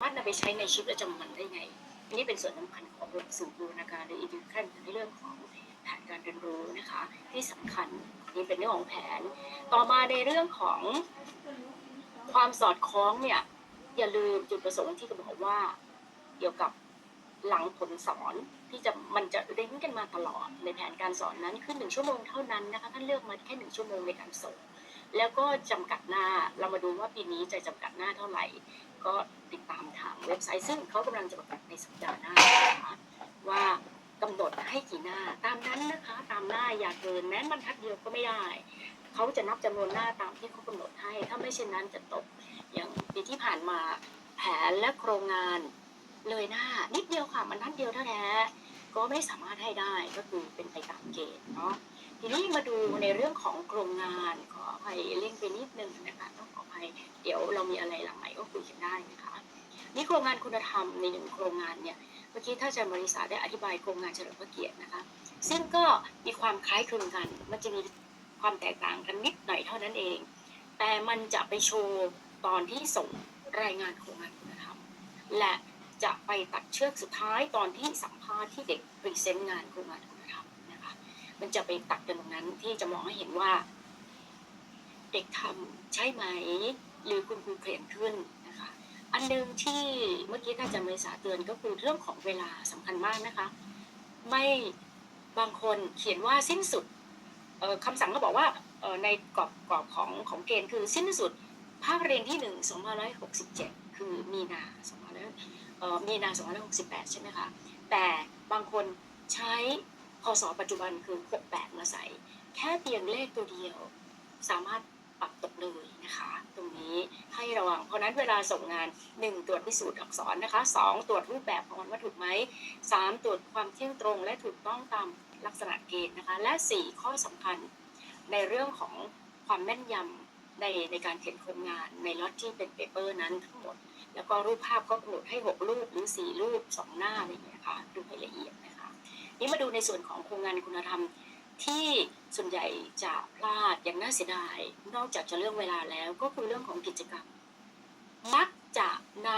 สามารถนำไปใช้ในชีวิตประจำวันได้ไงอันนี้เป็นส่วนสำคัญของหลักสูตรบูรณาการหรือ education ในเรื่องของแผนการเรียนรู้นะคะที่สำคัญนี่เป็นเรื่องของแผน ต่อมาในเรื่องของความสอดคล้องเนี่ยอย่าลืมจุดประสงค์ที่กำหนดว่าเกี่ยวกับหลังผลสอนที่จะมันจะเด้งกันมาตลอดในแผนการสอนนั้นคือหนึ่งชั่วโมงเท่านั้นนะคะท่านเลือกมาแค่หนึ่งชั่วโมงในการส่ง แล้วก็จำกัดหน้าเรามาดูว่าปีนี้จะจำกัดหน้าเท่าไหร่ ก็ติดตามทางเว็บไซต์ ซึ่งเขากำลังจะประกาศในสัปดาห์หน้านะคะว่ากำหนดให้กี่หน้าตามนั้นนะคะ ตามหน้าอย่าเกินแม้บรรทัดเดียวก็ไม่ได้เขาจะนับจำนวนหน้าตามที่เขากำหนดให้ถ้าไม่เช่นนั้นจะตกอย่างปีที่ผ่านมาแผนและโครงงานเลยหน้า นิดเดียวค่ะบรรทัดเดียวเท่าแท้ก็ไม่สามารถให้ได้ก็คือเป็นไปตามเกณฑ์เนาะ ทีนี้มาดูในเรื่องของโครงงานขออภัยเลี่ยงไปนิดนึงนะคะต้องขออภัยเดี๋ยวเรามีอะไรหลังใหม่ก็คุยกันได้นะคะนี่โครงงานคุณธรรมในหนึ่งโครงงานเนี่ยเมื่อกี้ท่านอาจารย์บริษัทได้อธิบายโครงงานเฉลิมพระเกียรตินะคะซึ่งก็มีความคล้ายคลึงกัน มันจะมีความแตกต่างกันนิดหน่อยเท่านั้นเอง แต่มันจะไปโชว์ตอนที่ส่งรายงานโครงงานคุณธรรม และจะไปตัดเชือกสุดท้ายตอนที่สัมภาษณ์ที่เด็กพรีเซนต์งานโครงงานคุณธรรม มันจะไปตัดกันตรงนั้นที่จะมองให้เห็นว่า เด็กทำใช่ไหม หรือคุณครูเปลี่ยนขึ้นนะคะ อันหนึ่งที่เมื่อกี้ท่านอาจารย์บริษัทเตือนก็คือเรื่องของเวลาสำคัญมากนะคะ ไม่บางคนเขียนว่าสิ้นสุดเอ่อคำสั่งก็บอกว่าในกรอบกรอบของของเกณฑ์คือสิ้นสุดภาคเรียนที่หนึ่งสองพันร้อยหกสิบเจ็ดคือมีนาสองพันร้อยเอ่อมีนาสองพันร้อยหกสิบแปดใช่ไหมคะแต่บางคนใช้ พศปัจจุบันคือหกแปดมาใส่แค่เพียงเลขตัวเดียว สามารถปรับตกเลยนะคะ ตรงนี้ให้ระวัง เพราะนั้นเวลาส่งงาน 1 ตรวจพิสูจน์อักษรนะคะ 2 ตรวจรูปแบบของมันว่าถูกไหม 3 ตรวจความเที่ยงตรงและถูกต้องตามลักษณะเกณฑ์นะคะ และ 4 ข้อสำคัญในเรื่องของความแม่นยำในในการเขียนโครงงานในล็อตที่เป็นเปเปอร์นั้นทั้งหมด แล้วก็รูปภาพก็กำหนดให้ 6 รูปหรือ 4 รูป 2 หน้าอะไรอย่างเงี้ยค่ะดูให้ละเอียดนะคะ นี่มาดูในส่วนของโครงงานคุณธรรมที่ส่วนใหญ่จะพลาดอย่างน่าเสียดาย นอกจากจะเรื่องเวลาแล้วก็คือเรื่องของกิจกรรม มักจะนำ